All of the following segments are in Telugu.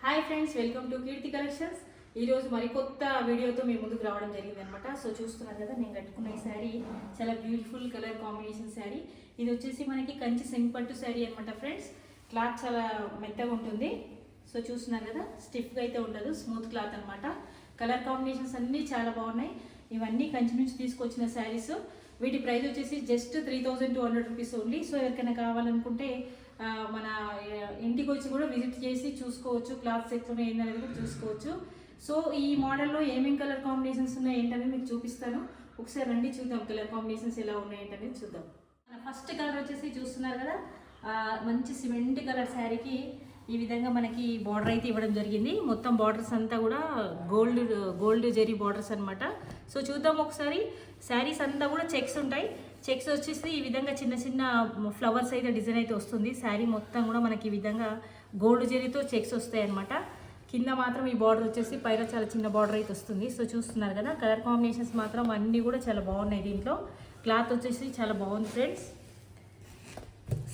Hi friends welcome to Keerthi collections ఈరోజు మరికొత్త వీడియోతో మీ ముందుకు రావడం జరిగింది అనమాట సో చూస్తున్నారు కదా నేను కట్టుకున్న ఈ శారీ చాలా బ్యూటిఫుల్ కలర్ కాంబినేషన్ శారీ ఇది వచ్చేసి మనకి కంచి సింపట్టు శారీ అనమాట ఫ్రెండ్స్ క్లాత్ చాలా మెత్తగా ఉంటుంది. సో చూస్తున్నారు కదా స్టిఫ్గా అయితే ఉండదు స్మూత్ క్లాత్ అనమాట కలర్ కాంబినేషన్స్ అన్నీ చాలా బాగున్నాయి. ఇవన్నీ కంచి నుంచి తీసుకొచ్చిన శారీస్ వీటి ప్రైస్ వచ్చేసి just three thousand two hundred rupees only so ఎవరికైనా కావాలనుకుంటే మన ఇంటికి వచ్చి కూడా విజిట్ చేసి చూసుకోవచ్చు క్లాత్ సెక్షన్ ఏంటనేది కూడా చూసుకోవచ్చు. సో ఈ మోడల్లో ఏమేమి కలర్ కాంబినేషన్స్ ఉన్నాయి ఏంటనేది మీకు చూపిస్తాను. ఒకసారి రండి చూద్దాం కలర్ కాంబినేషన్స్ ఎలా ఉన్నాయంటనేది చూద్దాం. ఫస్ట్ కలర్ వచ్చేసి చూస్తున్నారు కదా మంచి సిమెంట్ కలర్ శారీకి ఈ విధంగా మనకి బార్డర్ అయితే ఇవ్వడం జరిగింది. మొత్తం బార్డర్స్ అంతా కూడా గోల్డ్ గోల్డ్ జెరీ బార్డర్స్ అనమాట సో చూద్దాం ఒకసారి. శారీస్ అంతా కూడా చెక్స్ ఉంటాయి. చెక్స్ వచ్చేసి ఈ విధంగా చిన్న చిన్న ఫ్లవర్స్ అయితే డిజైన్ అయితే వస్తుంది. శారీ మొత్తం కూడా మనకి ఈ విధంగా గోల్డ్ జరీతో చెక్స్ వస్తాయి అనమాట కింద మాత్రం ఈ బార్డర్ వచ్చేసి పైన చాలా చిన్న బార్డర్ అయితే వస్తుంది. సో చూస్తున్నారు కదా కలర్ కాంబినేషన్స్ మాత్రం అన్నీ కూడా చాలా బాగున్నాయి దీంట్లో. క్లాత్ వచ్చేసి చాలా బాగుంది ఫ్రెండ్స్.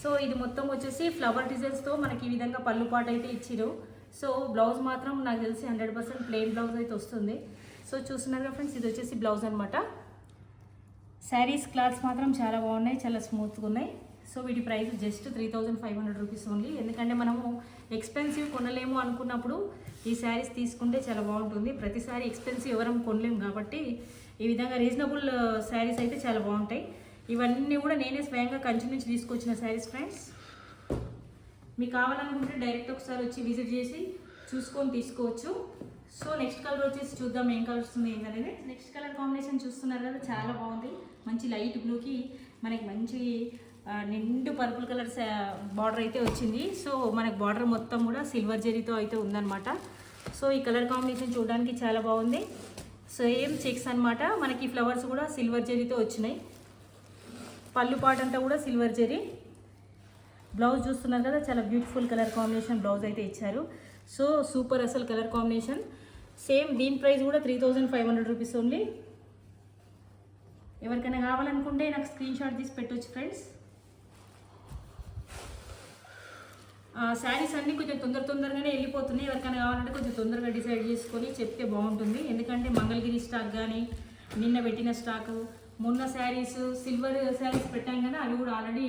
సో ఇది మొత్తం వచ్చేసి ఫ్లవర్ డిజైన్స్తో మనకి ఈ విధంగా పళ్ళు పాట అయితే ఇచ్చిరు. సో బ్లౌజ్ మాత్రం నాకు తెలిసి హండ్రెడ్ పర్సెంట్ ప్లెయిన్ బ్లౌజ్ అయితే వస్తుంది. సో చూస్తున్నారు కదా ఫ్రెండ్స్ ఇది వచ్చేసి బ్లౌజ్ అనమాట శారీస్ క్లాత్స్ మాత్రం చాలా బాగున్నాయి చాలా స్మూత్గా ఉన్నాయి. సో వీటి price just three thousand five hundred rupees only ఎందుకంటే మనము ఎక్స్పెన్సివ్ కొనలేము అనుకున్నప్పుడు ఈ శారీస్ తీసుకుంటే చాలా బాగుంటుంది. ప్రతిసారి ఎక్స్పెన్సివ్ ఎవరం కొనలేము కాబట్టి ఈ విధంగా రీజనబుల్ uh, శారీస్ అయితే చాలా బాగుంటాయి. ఇవన్నీ కూడా నేనే స్వయంగా కంచి నుంచి తీసుకొచ్చిన శారీస్ ఫ్రెండ్స్ మీకు కావాలనుకుంటే డైరెక్ట్ ఒకసారి వచ్చి విజిట్ చేసి చూసుకొని తీసుకోవచ్చు. సో నెక్స్ట్ కలర్ వచ్చేసి చూద్దాం ఏం కలర్ వస్తుంది ఏంటనేది నెక్స్ట్ కలర్ కాంబినేషన్ చూస్తున్నారు కదా చాలా బాగుంది. మంచి లైట్ బ్లూకి మనకి మంచి నిండు పర్పుల్ కలర్ బార్డర్ అయితే వచ్చింది. సో మనకి బార్డర్ మొత్తం కూడా సిల్వర్ జరీతో అయితే ఉందన్నమాట. సో ఈ కలర్ కాంబినేషన్ చూడడానికి చాలా బాగుంది. సేమ్ చెక్స్ అన్నమాట మనకి ఫ్లవర్స్ కూడా సిల్వర్ జరీతో వచ్చినాయి. పళ్ళు పాట అంతా కూడా సిల్వర్ జరీ. బ్లౌజ్ చూస్తున్నారు కదా చాలా బ్యూటిఫుల్ కలర్ కాంబినేషన్ బ్లౌజ్ అయితే ఇచ్చారు. సో సూపర్ అసలు కలర్ కాంబినేషన్. సేమ్ దీని ప్రైస్ కూడా three thousand five hundred rupees only. ఎవరికైనా కావాలనుకుంటే నాకు స్క్రీన్ షాట్ తీసి పెట్టొచ్చు ఫ్రెండ్స్. శారీస్ అన్నీ కొంచెం తొందర తొందరగానే వెళ్ళిపోతున్నాయి. ఎవరికైనా కావాలంటే కొంచెం తొందరగా డిసైడ్ చేసుకొని చెప్తే బాగుంటుంది. ఎందుకంటే మంగళగిరి స్టాక్ కానీ నిన్న పెట్టిన స్టాక్ మొన్న శారీస్ సిల్వర్ శారీస్ పెట్టాం కదా అవి కూడా ఆల్రెడీ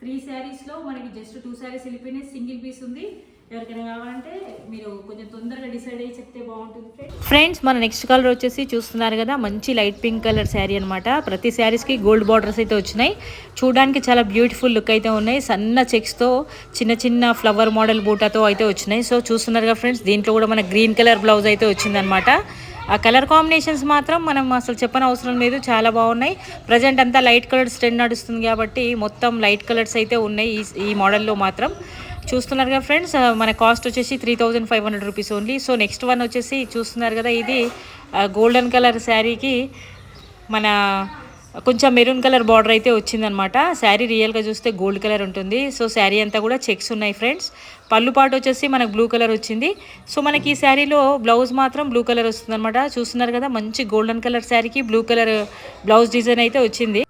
త్రీ శారీస్లో మనకి జస్ట్ టూ శారీస్ వెళ్ళిపోయినాయి. సింగిల్ పీస్ ఉంది. ఎవరికైనా కావాలంటే మీరు కొంచెం తొందరగా డిసైడ్ అయ్యి చెప్తే బాగుంటుంది ఫ్రెండ్స్ ఫ్రెండ్స్ మన నెక్స్ట్ కలర్ వచ్చేసి చూస్తున్నారు కదా మంచి లైట్ పింక్ కలర్ శారీ అనమాట ప్రతి శారీస్కి గోల్డ్ బార్డర్స్ అయితే వచ్చినాయి. చూడడానికి చాలా బ్యూటిఫుల్ లుక్ అయితే ఉన్నాయి. సన్న చెక్స్తో చిన్న చిన్న ఫ్లవర్ మోడల్ బూటాతో అయితే వచ్చినాయి. సో చూస్తున్నారు కదా ఫ్రెండ్స్ దీంట్లో కూడా మన గ్రీన్ కలర్ బ్లౌజ్ అయితే వచ్చిందనమాట ఆ కలర్ కాంబినేషన్స్ మాత్రం మనం అసలు చెప్పని అవసరం లేదు. చాలా బాగున్నాయి. ప్రజెంట్ అంతా లైట్ కలర్స్ ట్రెండ్ నడుస్తుంది కాబట్టి మొత్తం లైట్ కలర్స్ అయితే ఉన్నాయి ఈ ఈ మోడల్లో మాత్రం. చూస్తున్నారు కదా ఫ్రెండ్స్ మన కాస్ట్ వచ్చేసి three thousand five hundred rupees only so next one వచ్చేసి చూస్తున్నారు కదా ఇది గోల్డెన్ కలర్ శారీకి మన కొంచెం మెరూన్ కలర్ బార్డర్ అయితే వచ్చిందనమాట శారీ రియల్గా చూస్తే గోల్డ్ కలర్ ఉంటుంది. సో శారీ అంతా కూడా చెక్స్ ఉన్నాయి ఫ్రెండ్స్. పళ్ళు పాటు వచ్చేసి మనకు బ్లూ కలర్ వచ్చింది. సో మనకి ఈ శారీలో బ్లౌజ్ మాత్రం బ్లూ కలర్ వస్తుందనమాట చూస్తున్నారు కదా మంచి గోల్డెన్ కలర్ శారీకి బ్లూ కలర్ బ్లౌజ్ డిజైన్ అయితే వచ్చింది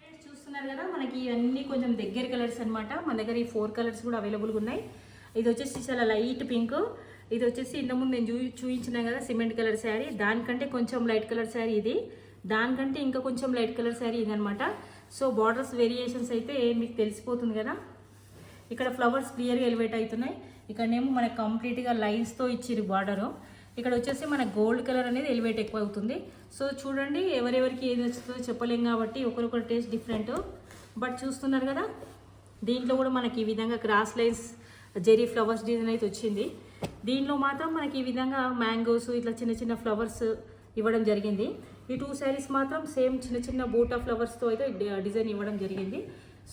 ఫ్రెండ్స్ చూస్తున్నారు కదా మనకి ఇవన్నీ కొంచెం దగ్గర కలర్స్ అనమాట మన దగ్గర ఈ ఫోర్ కలర్స్ కూడా అవైలబుల్గా ఉన్నాయి. ఇది వచ్చేసి చాలా లైట్ పింక్. ఇది వచ్చేసి ఇంతకుముందు నేను చూ చూపించిన కదా సిమెంట్ కలర్ శారీ. దానికంటే కొంచెం లైట్ కలర్ శారీ ఇది. దానికంటే ఇంకా కొంచెం లైట్ కలర్ శారీ ఇది అనమాట సో బార్డర్స్ వేరియేషన్స్ అయితే మీకు తెలిసిపోతుంది కదా. ఇక్కడ ఫ్లవర్స్ క్లియర్గా ఎలివేట్ అవుతున్నాయి. ఇక్కడనేమో మనకు కంప్లీట్గా లైన్స్తో ఇచ్చిరు బార్డరు. ఇక్కడ వచ్చేసి మన గోల్డ్ కలర్ అనేది ఎలివేట్ ఎక్కువ అవుతుంది. సో చూడండి ఎవరెవరికి ఏది వచ్చిందో చెప్పలేం కాబట్టి ఒకరొకరు టేస్ట్ డిఫరెంట్. బట్ చూస్తున్నారు కదా దీంట్లో కూడా మనకి ఈ విధంగా cross lines zari flowers design అయితే వచ్చింది. దీనిలో మాత్రం మనకి ఈ విధంగా మ్యాంగోస్ ఇట్లా చిన్న చిన్న ఫ్లవర్స్ ఇవ్వడం జరిగింది. ఈ టూ శారీస్ మాత్రం సేమ్ చిన్న చిన్న బూటా ఫ్లవర్స్తో అయితే డిజైన్ ఇవ్వడం జరిగింది.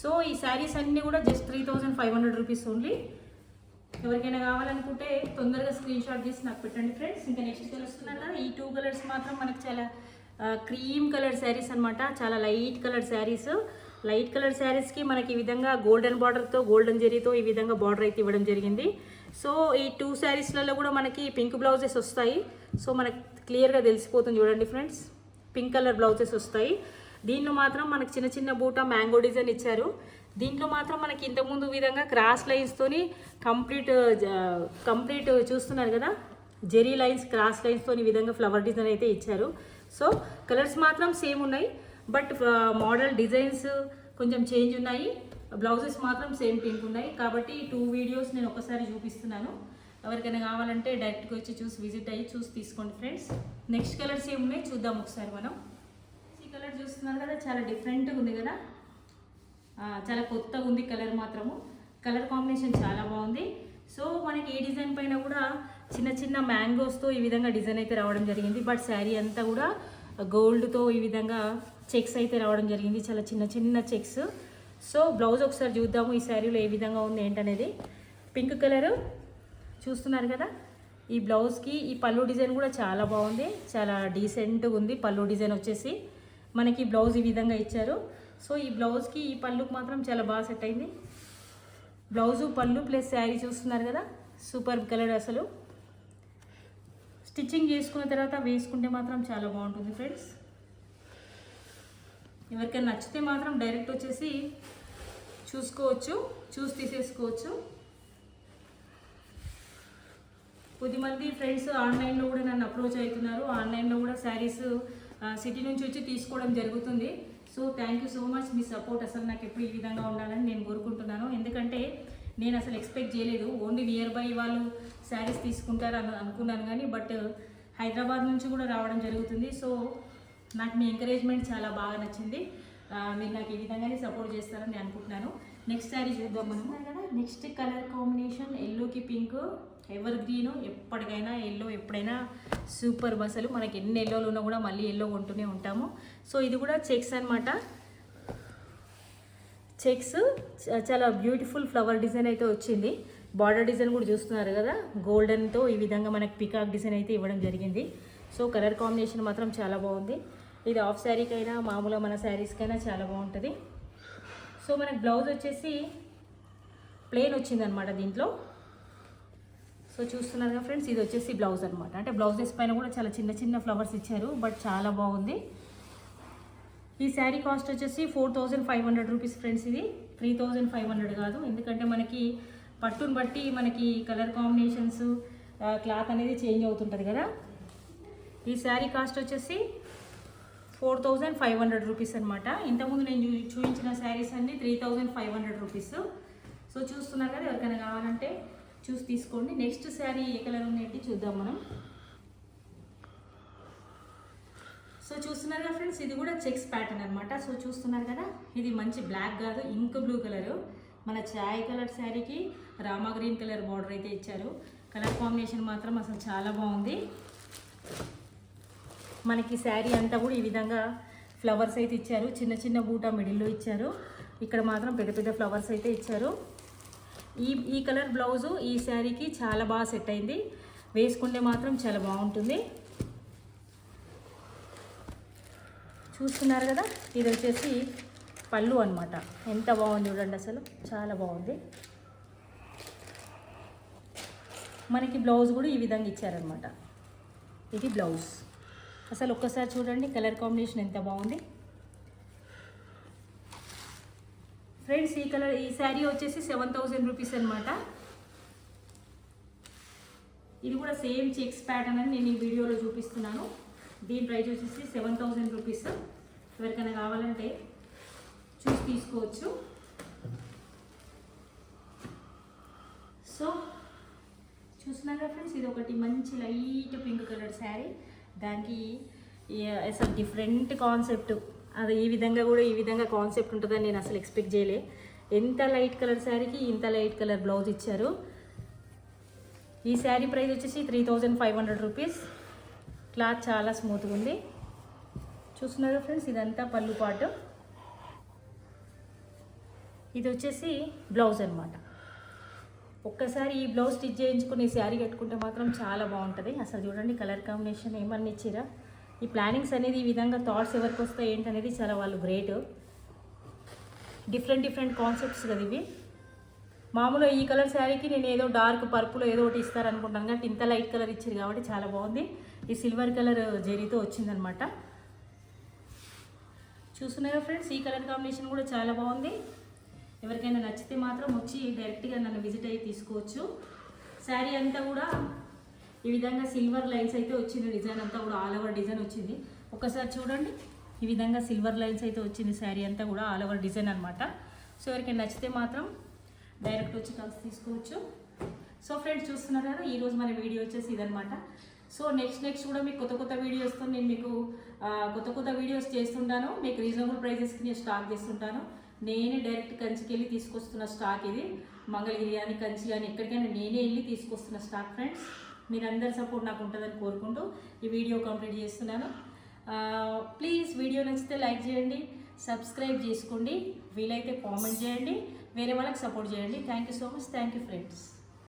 సో ఈ శారీస్ అన్నీ కూడా just three thousand five hundred rupees only ఎవరికైనా కావాలనుకుంటే తొందరగా స్క్రీన్ షాట్ తీసి నాకు పెట్టండి ఫ్రెండ్స్ ఇంకా నెక్స్ట్ తెలుస్తున్నారు కదా ఈ టూ కలర్స్ మాత్రం మనకు చాలా క్రీమ్ కలర్ శారీస్ అనమాట చాలా light colour saris light colour శారీస్కి మనకి ఈ విధంగా గోల్డెన్ బార్డర్తో గోల్డెన్ జెరీతో ఈ విధంగా బార్డర్ అయితే ఇవ్వడం జరిగింది. సో ఈ టూ శారీస్లలో కూడా మనకి పింక్ బ్లౌజెస్ వస్తాయి. సో మనకు క్లియర్గా తెలిసిపోతుంది చూడండి ఫ్రెండ్స్. పింక్ కలర్ బ్లౌజెస్ వస్తాయి. దీనిలో మాత్రం మనకి చిన్న చిన్న బూట మ్యాంగో డిజైన్ ఇచ్చారు. దీంట్లో మాత్రం మనకి ఇంతకుముందు విధంగా క్రాస్ లైన్స్తోని కంప్లీట్ కంప్లీట్ చూస్తున్నారు కదా? జెరీ లైన్స్ క్రాస్ లైన్స్తో ఈ విధంగా ఫ్లవర్ డిజైన్ అయితే ఇచ్చారు. సో కలర్స్ మాత్రం సేమ్ ఉన్నాయి. బట్ మోడల్ డిజైన్స్ కొంచెం చేంజ్ ఉన్నాయి. బ్లౌజెస్ మాత్రం సేమ్ పింక్ ఉన్నాయి. కాబట్టి టూ వీడియోస్ నేను ఒకసారి చూపిస్తున్నాను. ఎవరికైనా కావాలంటే డైరెక్ట్గా వచ్చి చూసి విజిట్ అయ్యి చూసి తీసుకోండి ఫ్రెండ్స్. నెక్స్ట్ కలర్స్ ఏమున్నాయి? చూద్దాం ఒకసారి మనం. ఈ కలర్ చూస్తున్నారు కదా చాలా డిఫరెంట్గా ఉంది కదా. చాలా కొత్తగా ఉంది కలర్ మాత్రము. కలర్ కాంబినేషన్ చాలా బాగుంది. సో మనకి ఏ డిజైన్ పైన కూడా చిన్న చిన్న మ్యాంగోస్తో ఈ విధంగా డిజైన్ అయితే రావడం జరిగింది. బట్ శారీ అంతా కూడా గోల్డ్తో ఈ విధంగా చెక్స్ అయితే రావడం జరిగింది. చాలా చిన్న చిన్న చెక్స్. సో బ్లౌజ్ ఒకసారి చూద్దాము ఈ శారీలో ఏ విధంగా ఉంది ఏంటనేది. Pink colour. చూస్తున్నారు కదా ఈ బ్లౌజ్కి ఈ పళ్ళు డిజైన్ కూడా చాలా బాగుంది. చాలా డీసెంట్గా ఉంది పళ్ళు డిజైన్ వచ్చేసి. మనకి బ్లౌజ్ ఈ విధంగా ఇచ్చారు. సో ఈ బ్లౌజ్కి ఈ పళ్ళుకి మాత్రం చాలా బాగా సెట్ అయింది. బ్లౌజు పళ్ళు ప్లస్ శారీ చూస్తున్నారు కదా సూపర్ కలర్ అసలు. స్టిచ్చింగ్ చేసుకున్న తర్వాత వేసుకుంటే మాత్రం చాలా బాగుంటుంది ఫ్రెండ్స్. ఎవరికైనా నచ్చితే మాత్రం డైరెక్ట్ వచ్చేసి చూసుకోవచ్చు చూసి తీసేసుకోవచ్చు. కొద్దిమంది ఫ్రెండ్స్ ఆన్లైన్లో కూడా నన్ను అప్రోచ్ అవుతున్నారు. ఆన్లైన్లో కూడా శారీస్ సిటీ నుంచి వచ్చి తీసుకోవడం జరుగుతుంది. So thank you so much me support అసలు నాకు ఎప్పుడు ఈ విధంగా ఉండాలని నేను కోరుకుంటున్నాను. ఎందుకంటే నేను అసలు ఎక్స్పెక్ట్ చేయలేదు. ఓన్లీ నియర్ బై వాళ్ళు శారీస్ తీసుకుంటారు అని అనుకున్నాను కానీ బట్ హైదరాబాద్ నుంచి కూడా రావడం జరుగుతుంది. సో నాకు మీ ఎంకరేజ్మెంట్ చాలా బాగా నచ్చింది. మీరు నాకు ఈ విధంగానే సపోర్ట్ చేస్తారని నేను అనుకుంటున్నాను. నెక్స్ట్ శారీ చూద్దాం అనుకున్నాను కదా? నెక్స్ట్ కలర్ కాంబినేషన్ ఎల్లోకి పింక్ ఎవర్ గ్రీన్ ఎప్పటికైనా ఎల్లో ఎప్పుడైనా సూపర్ బస్సులు మనకి ఎన్ని ఎల్లోలు ఉన్నా కూడా మళ్ళీ ఎల్లో కొంటూనే ఉంటాము. సో ఇది కూడా చెక్స్ అన్నమాట. చెక్స్ చాలా బ్యూటిఫుల్ ఫ్లవర్ డిజైన్ అయితే వచ్చింది. బార్డర్ డిజైన్ కూడా చూస్తున్నారు కదా? గోల్డెన్తో ఈ విధంగా మనకి పికాక్ డిజైన్ అయితే ఇవ్వడం జరిగింది. సో కలర్ కాంబినేషన్ మాత్రం చాలా బాగుంది. ఇది ఆఫ్ శారీకైనా మామూలుగా మన శారీస్కైనా చాలా బాగుంటుంది. సో మనకు బ్లౌజ్ వచ్చేసి ప్లెయిన్ వచ్చిందనమాట దీంట్లో. సో చూస్తున్నారు కదా ఫ్రెండ్స్ ఇది వచ్చేసి బ్లౌజ్ అనమాట అంటే బ్లౌజెస్ పైన కూడా చాలా చిన్న చిన్న ఫ్లవర్స్ ఇచ్చారు బట్ చాలా బాగుంది. ఈ శారీ కాస్ట్ వచ్చేసి four thousand five hundred rupees friends ఇది. త్రీ థౌజండ్ ఫైవ్ హండ్రెడ్ కాదు. ఎందుకంటే మనకి పట్టును బట్టి మనకి కలర్ కాంబినేషన్స్ క్లాత్ అనేది చేంజ్ అవుతుంటుంది కదా. ఈ శారీ కాస్ట్ వచ్చేసి four thousand five hundred rupees అనమాట ఇంతకుముందు నేను చూ చూపించిన శారీస్ అన్ని three thousand five hundred rupees. So చూస్తున్నారు కదా ఎవరికైనా కావాలంటే చూసి తీసుకోండి. నెక్స్ట్ శారీ ఏ కలర్ ఉంది చూద్దాం మనం. సో చూస్తున్నారు కదా ఫ్రెండ్స్ ఇది కూడా చెక్స్ ప్యాటర్న్ అనమాట సో చూస్తున్నారు కదా ఇది మంచి బ్లాక్ కాదు ఇంక్ బ్లూ కలర్ మన చాయ్ కలర్ శారీకి రామా గ్రీన్ కలర్ బార్డర్ అయితే ఇచ్చారు. కలర్ కాంబినేషన్ మాత్రం అసలు చాలా బాగుంది. మనకి శారీ అంతా కూడా ఈ విధంగా ఫ్లవర్స్ అయితే ఇచ్చారు. చిన్న చిన్న బూట మిడిల్లో ఇచ్చారు. ఇక్కడ మాత్రం పెద్ద పెద్ద ఫ్లవర్స్ అయితే ఇచ్చారు. ఈ ఈ కలర్ బ్లౌజు ఈ శారీకి చాలా బాగా సెట్ అయింది. వేసుకుంటే మాత్రం చాలా బాగుంటుంది. చూస్తున్నారు కదా? ఇది వచ్చేసి పళ్ళు అనమాట ఎంత బాగుంది చూడండి అసలు. చాలా బాగుంది. మనకి బ్లౌజ్ కూడా ఈ విధంగా ఇచ్చారనమాట ఇది బ్లౌజ్. అసలు ఒక్కసారి చూడండి కలర్ కాంబినేషన్ ఎంత బాగుంది. ఫ్రెండ్స్ ఈ కలర్ ఈ శారీ వచ్చేసి సెవెన్ థౌజండ్ రూపీస్ అనమాట ఇది కూడా సేమ్ చెక్స్ ప్యాటర్న్ అని నేను ఈ వీడియోలో చూపిస్తున్నాను. దీని ప్రైస్ వచ్చేసి సెవెన్ థౌజండ్ రూపీస్ ఎవరికైనా కావాలంటే చూసి తీసుకోవచ్చు. సో చూస్తున్నారా ఫ్రెండ్స్ ఇది ఒకటి మంచి లైట్ పింక్ కలర్ శారీ దానికి అసలు డిఫరెంట్ కాన్సెప్ట్ అది ఈ విధంగా కూడా ఈ విధంగా కాన్సెప్ట్ ఉంటుందని నేను అసలు ఎక్స్పెక్ట్ చేయలే. ఎంత లైట్ కలర్ శారీకి ఇంత లైట్ కలర్ బ్లౌజ్ ఇచ్చారు? ఈ శారీ ప్రైస్ వచ్చేసి three thousand five hundred rupees cloth చాలా స్మూత్గా ఉంది. చూస్తున్నారు ఫ్రెండ్స్ ఇదంతా పళ్ళు పాటు. ఇది వచ్చేసి బ్లౌజ్ అనమాట ఒక్కసారి ఈ బ్లౌజ్ స్టిచ్ చేయించుకుని శారీ కట్టుకుంటే మాత్రం చాలా బాగుంటుంది. అసలు చూడండి కలర్ కాంబినేషన్ ఏమన్నా ఇచ్చిరా? ఈ ప్లానింగ్స్ అనేది ఈ విధంగా థాట్స్ ఎవరికి వస్తాయి ఏంటనేది చాలా వాళ్ళు గ్రేట్. డిఫరెంట్ డిఫరెంట్ కాన్సెప్ట్స్ కదా ఇవి. మామూలుగా ఈ కలర్ శారీకి నేను ఏదో డార్క్ పర్పుల్ ఏదో ఒకటి ఇస్తారనుకుంటాను. కానీ ఇంత లైట్ కలర్ ఇచ్చారు కాబట్టి చాలా బాగుంది. ఈ సిల్వర్ కలర్ జరీతో వచ్చిందనమాట. చూస్తున్నారా ఫ్రెండ్స్ ఈ కలర్ కాంబినేషన్ కూడా చాలా బాగుంది. ఎవరికైనా నచ్చితే మాత్రం వచ్చి డైరెక్ట్గా నన్ను విజిట్ అయ్యి తీసుకోవచ్చు. శారీ అంతా కూడా ఈ విధంగా సిల్వర్ లైన్స్ అయితే వచ్చింది. డిజైన్ అంతా కూడా ఆల్ ఓవర్ డిజైన్ వచ్చింది. ఒకసారి చూడండి ఈ విధంగా సిల్వర్ లైన్స్ అయితే వచ్చింది శారీ అంతా కూడా ఆల్ ఓవర్ డిజైన్ అనమాట సో ఎవరికైనా నచ్చితే మాత్రం డైరెక్ట్ వచ్చి కలిసి తీసుకోవచ్చు. సో ఫ్రెండ్స్ చూస్తున్నారు కదా ఈరోజు మన వీడియో వచ్చేసి ఇదనమాట సో నెక్స్ట్ నెక్స్ట్ కూడా మీకు కొత్త కొత్త వీడియోస్తో నేను మీకు కొత్త కొత్త వీడియోస్ చేస్తుంటాను. మీకు రీజనబుల్ ప్రైజెస్కి నేను స్టాక్ చేస్తుంటాను. నేనే డైరెక్ట్ కంచికి వెళ్ళి తీసుకొస్తున్న స్టాక్ ఇది. మంగళగిరి అని కంచి కానీ ఎక్కడికైనా నేనే వెళ్ళి తీసుకొస్తున్న స్టాక్ ఫ్రెండ్స్ మీరందరి సపోర్ట్ నాకు ఉంటుందని కోరుకుంటూ ఈ వీడియో కంప్లీట్ చేస్తున్నాను. ప్లీజ్ వీడియో నచ్చితే లైక్ చేయండి సబ్స్క్రైబ్ చేసుకోండి. వీలైతే కామెంట్ చేయండి. వేరే వాళ్ళకి సపోర్ట్ చేయండి. Thank you so much thank you friends